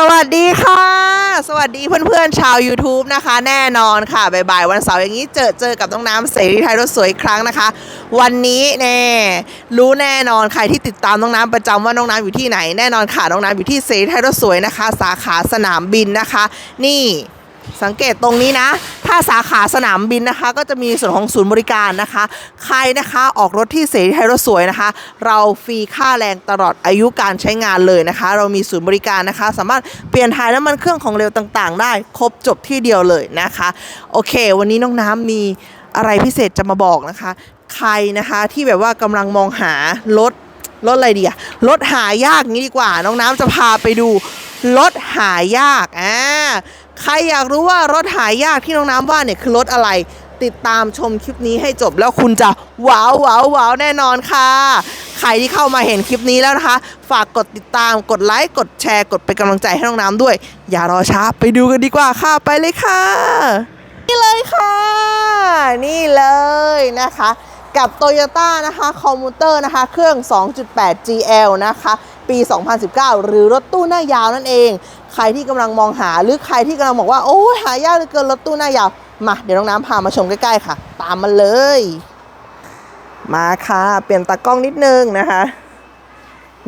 สวัสดีค่ะ สวัสดีเพื่อนๆชาว YouTube นะคะ แน่นอนค่ะบ่ายๆวันเสาร์อย่างนี้เจอเจอกับน้องน้ำเสรีไทยรถสวยอีกครั้งนะคะ วันนี้แน่รู้แน่นอนใครที่ติดตามน้องน้ำประจำว่าน้องน้ำอยู่ที่ไหนแน่นอนค่ะน้องน้ำอยู่ที่เสรีไทยรถสวยนะคะ สาขาสนามบินนะคะ นี่ สังเกตตรงนี้นะ ถ้าสาขาสนามบินนะคะ ก็จะมีส่วนของศูนย์บริการนะคะ ใครนะคะออกรถที่เสรีไทยรถสวยนะคะ เราฟรีค่าแรงตลอดอายุการใช้งานเลยนะคะ เรามีศูนย์บริการนะคะ สามารถเปลี่ยนถ่ายน้ำมันเครื่องของเร็วต่างๆ ได้ครบจบที่เดียวเลยนะคะ โอเค วันนี้น้องน้ำมีอะไรพิเศษจะมาบอกนะคะ ใครนะคะที่แบบว่ากำลังมองหารถรถอะไรดีอะรถหายากงี้ดีกว่า น้องน้ำจะพาไปดูรถหายากอ่า ใครอยากรู้ว่ารถหายากที่น้องน้ำว่าเนี่ยคือรถอะไร ติดตามชมคลิปนี้ให้จบแล้วคุณจะว้าวว้าวว้าวแน่นอนค่ะ ใครที่เข้ามาเห็นคลิปนี้แล้วนะคะ ฝากกดติดตามกดไลค์กดแชร์ กดเป็นกำลังใจให้น้องน้ำด้วย อย่ารอช้าไปดูกันดีกว่าค่ะไปเลยค่ะ นี่เลยค่ะ นี่เลยนะคะ กับ Toyota นะคะ คอมมูเตอร์นะคะ เครื่อง 2.8 GL นะคะ ปี 2019 หรือรถตู้หน้ายาวนั่นเอง ใครที่กำลังมองหาหรือใครที่กำลังบอกว่า โอ้หายากเหลือเกินรถตู้หน้ายาว มา เดี๋ยวน้องน้ำพามาชมใกล้ ๆ ค่ะ ตามมาเลย มาค่ะ เปลี่ยนตากล้องนิดนึงนะคะ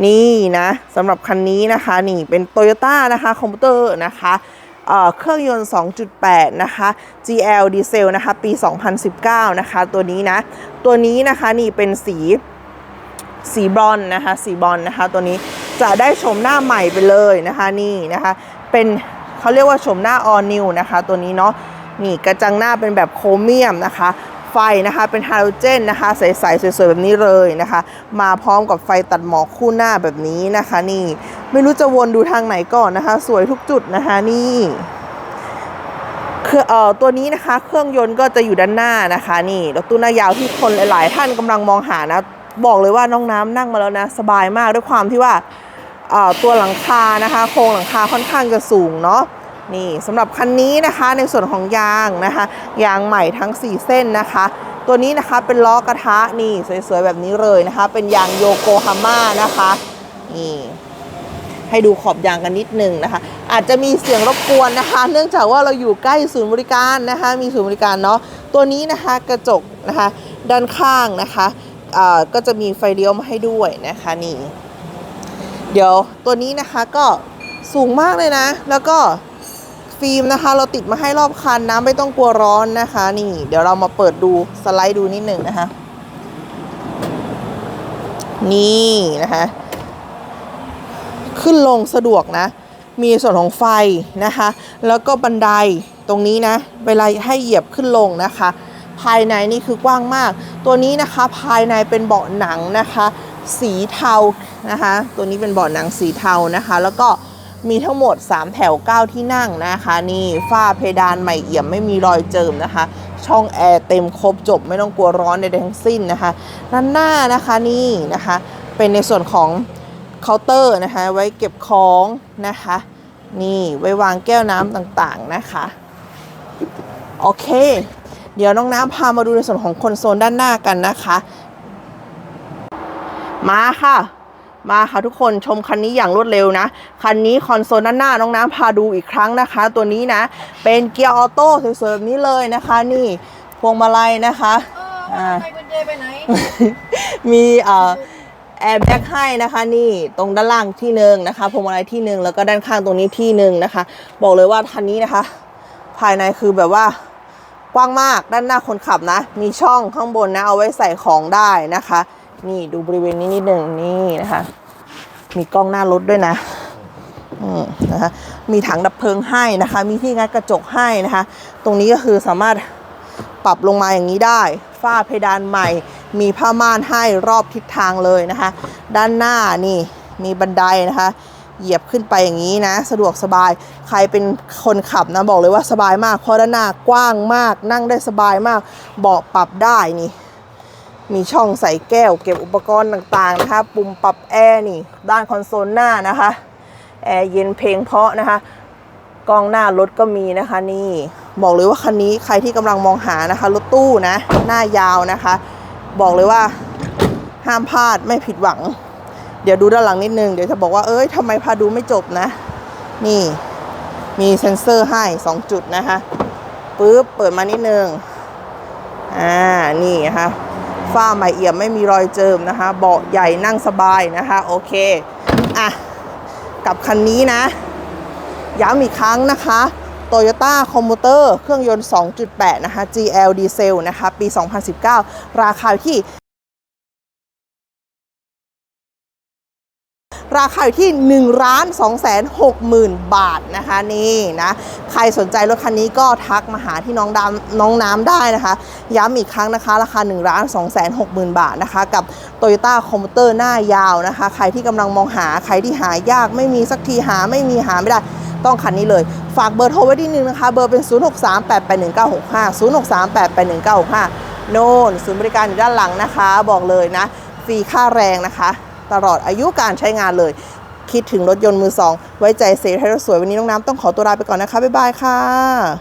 นี่นะสำหรับคันนี้นะคะ นี่เป็น Toyota นะคะคอมพิวเตอร์นะคะ เครื่องยนต์ 2.8 นะคะ GL ดีเซลนะคะ ปี 2019 นะคะ ตัวนี้นะ ตัวนี้นะคะนี่เป็นสีสีบรอนนะคะ สีบรอนนะคะ ตัวนี้จะได้ชมหน้าใหม่ไปเลยนะคะ นี่นะคะ เป็นเขาเรียกว่าชมหน้า all new นะคะ ตัวนี้เนาะนี่กระจังหน้าเป็นแบบโครเมียมนะคะ ไฟนะคะเป็นฮาโลเจนนะคะใสๆสวยๆแบบนี้เลยนะคะ มาพร้อมกับไฟตัดหมอกคู่หน้าแบบนี้นะคะ นี่ไม่รู้จะวนดูทางไหนก่อนนะคะ สวยทุกจุดนะคะนี่คือเอ่อตัวนี้นะคะ เครื่องยนต์ก็จะอยู่ด้านหน้านะคะ นี่รถตู้หน้ายาวที่คนหลาย ๆ ท่านกำลังมองหานะ บอกเลยว่าน้องน้ำนั่งมาแล้วนะ สบายมากด้วยความที่ว่าเอ่อตัวหลังคานะคะ โครงหลังคาค่อนข้างจะสูงเนาะ นี่สำหรับคันนี้นะคะในส่วนของยางนะคะ ยางใหม่ทั้ง 4 เส้นนะคะ ตัวนี้นะคะเป็นล้อกระทะนี่สวยๆแบบนี้เลยนะคะ เป็นยางโยโกฮาม่านะคะนี่ให้ดูขอบยางกันนิดนึงนะคะ อาจจะมีเสียงรบกวนนะคะ เนื่องจากว่าเราอยู่ใกล้ศูนย์บริการนะคะ มีศูนย์บริการเนาะตัวนี้นะคะกระจกนะคะ ด้านข้างนะคะก็จะมีไฟเลี้ยวมาให้ด้วยนะคะนี่เดี๋ยวตัวนี้นะคะก็สูงมากเลยนะ แล้วก็ ฟิล์มนะคะ เราติดมาให้รอบคันนะไม่ต้องกลัวร้อนนะคะ นี่ เดี๋ยวเรามาเปิดดูสไลด์ดูนิดหนึ่งนะคะ นี่นะคะ ขึ้นลงสะดวกนะ มีส่วนของไฟนะคะ แล้วก็บันไดตรงนี้นะ เวลาให้เหยียบขึ้นลงนะคะ ภายในนี่คือกว้างมาก ตัวนี้นะคะภายในเป็นเบาะหนังนะคะ สีเทานะคะ ตัวนี้เป็นเบาะหนังสีเทานะคะ แล้วก็ มีทั้งหมด 3 แถว 9 ที่นั่งนะคะ นี่ฝ้าเพดานใหม่เอี่ยมไม่มีรอยเจิมนะคะ ช่องแอร์เต็มครบจบไม่ต้องกลัวร้อนใดทั้งสิ้นนะคะด้านหน้านะคะนี่นะคะ เป็นในส่วนของเคาน์เตอร์นะคะ ไว้เก็บของนะคะ นี่ไว้วางแก้วน้ำต่างๆนะคะ โอเค เดี๋ยวน้องน้ำพามาดูในส่วนของคอนโซลด้านหน้ากันนะคะ มาค่ะ มาค่ะทุกคนชมคันนี้อย่างรวดเร็วนะ คันนี้คอนโซลด้านหน้าน้องน้ำพาดูอีกครั้งนะคะ ตัวนี้นะ เป็นเกียร์ออโต้สวยๆแบบนี้เลยนะคะ นี่พวงมาลัยนะคะเออไปกุญแจไปไหน มีเอ่อแอร์แบ็กให้นะคะนี่ตรงด้านล่างที่หนึ่งนะคะพวงมาลัยที่หนึ่งแล้วก็ด้านข้างตรงนี้ที่หนึ่งนะคะ บอกเลยว่าคันนี้นะคะ ภายในคือแบบว่ากว้างมากด้านหน้าคนขับนะ มีช่องข้างบนนะเอาไว้ใส่ของได้นะคะ นี่ดูบริเวณนี้นิดหนึ่งนี่นะคะ มีกล้องหน้ารถด้วยนะอืมนะคะมีถังดับเพลิงให้นะคะ มีที่งัดกระจกให้นะคะ ตรงนี้ก็คือสามารถปรับลงมาอย่างนี้ได้ ฝ้าเพดานใหม่ มีผ้าม่านให้รอบทิศทางเลยนะคะ ด้านหน้านี่มีบันไดนะคะ เหยียบขึ้นไปอย่างนี้นะ สะดวกสบาย ใครเป็นคนขับนะบอกเลยว่าสบายมาก เพราะด้านหน้ากว้างมาก นั่งได้สบายมาก เบาะปรับได้นี่ มีช่องใส่แก้วเก็บอุปกรณ์ต่างๆนะคะ ปุ่มปรับแอร์นี่ ด้านคอนโซลหน้านะคะ แอร์เย็นเพลงเพาะนะคะ กล้องหน้ารถก็มีนะคะนี่ บอกเลยว่าคันนี้ใครที่กำลังมองหานะคะ รถตู้นะ หน้ายาวนะคะ บอกเลยว่าห้ามพลาดไม่ผิดหวัง เดี๋ยวดูด้านหลังนิดนึง เดี๋ยวจะบอกว่า เอ้ยทำไมพาดูไม่จบนะ นี่ มีเซ็นเซอร์ให้ 2 จุดนะคะปุ๊บเปิดมานิดนึง อ่า นี่นะคะ ฝ้าใหม่เอี่ยมไม่มีรอยเจิมนะคะ เบาะใหญ่นั่งสบายนะคะ โอเค อะ กับคันนี้นะ ย้ำอีกครั้งนะคะ Toyota c o m m u t e r เครื่องยนต์ 2.8 นะคะ GL Diesel นะคะ ปี 2019 ราคาที่ ราคาอยู่ที่1ล้าน2แสน6หมื่นบาทนะคะนี่นะใครสนใจรถคันนี้ก็ทักมาหาที่น้องดำน้องน้ำได้นะคะ ย้ำอีกครั้งนะคะ ราคา1ล้าน2แสน6หมื่นบาทนะคะ กับ Toyota c o m m u t e r หน้ายาวนะคะ ใครที่กำลังมองหาใครที่หายากไม่มีสักทีหาไม่มีหาไม่ได้ต้องคันนี้เลย ฝากเบอร์โทรไว้ที่นึงนะคะ เบอร์เป็น 0638819965 0638819965 โน่นศูนย์บริการอยู่ด้านหลังนะคะ บอกเลยนะ ฟรีค่าแรงนะคะ ตลอดอายุการใช้งานเลย คิดถึงรถยนต์มือสองไว้ใจเซลล์ไทยรถสวยวันนี้น้องน้ำต้องขอตัวลาไปก่อนนะคะ บ๊ายบายค่ะ